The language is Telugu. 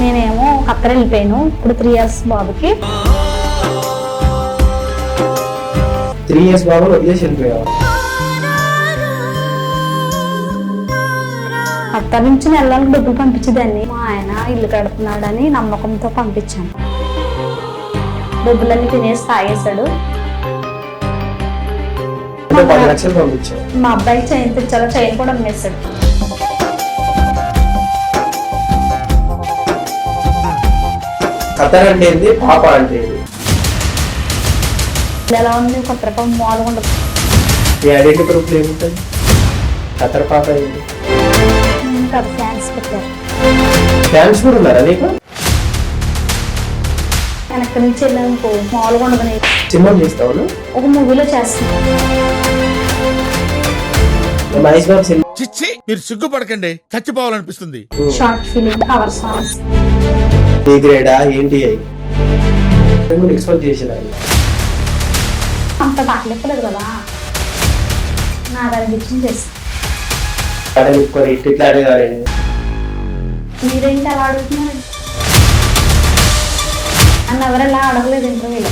నేనేమో అక్కడ వెళ్ళిపోయాను. ఇప్పుడు త్రీ ఇయర్స్ బాబుకి. త్రీ ఇయర్స్ బాబు వదిలేసి వెళ్ళిపోయావు? అక్కడ నుంచి నెలలకు డబ్బులు పంపించేదాన్ని. మా ఆయన ఇల్లు కడుతున్నాడని నమ్మకంతో పంపించాను. డబ్బులన్నీ తినేసి తాగేశాడు. మా అబ్బాయికి చైన్ తెచ్చాలో చైన్ కూడా అమ్మేశాడు. ఖతర్ అంటే ఏంది పాప అంటే ఏంది ఎలా ఉంది? కొత్త రకం మామూలుగా ఉండదు. మీ ఐడెంటిటీ ప్రూఫ్ ఏముంటుంది ఖతర్ పాప ఏంది ఇంకా ఫ్యాన్స్ పెట్టారు. ఫ్యాన్స్ కూడా ఉన్నారా నీకు? వెనక్కి నుంచి వెళ్ళానుకో మామూలుగా ఉండదు సినిమా చేస్తావు? ఒక మూవీలో చేస్తున్నాను. మహేష్ బాబు సినిమా చిచ్చి మీరు సిగ్గుపడకండి. చచ్చిపోవాలనిపిస్తుంది. Short film cover songs A గ్రేడా ఏంటి అయి ఎక్స్పోజ్ చేసిన అంత బాగలేపలేదు కదా. ఇప్పుడు ఇట్ ఇట్లా అడిగారు మీరేంటి అలా అడుగుతున్నారు? నన్ను ఎవరు ఎలా అడగలేదు ఇంటర్వ్యూలో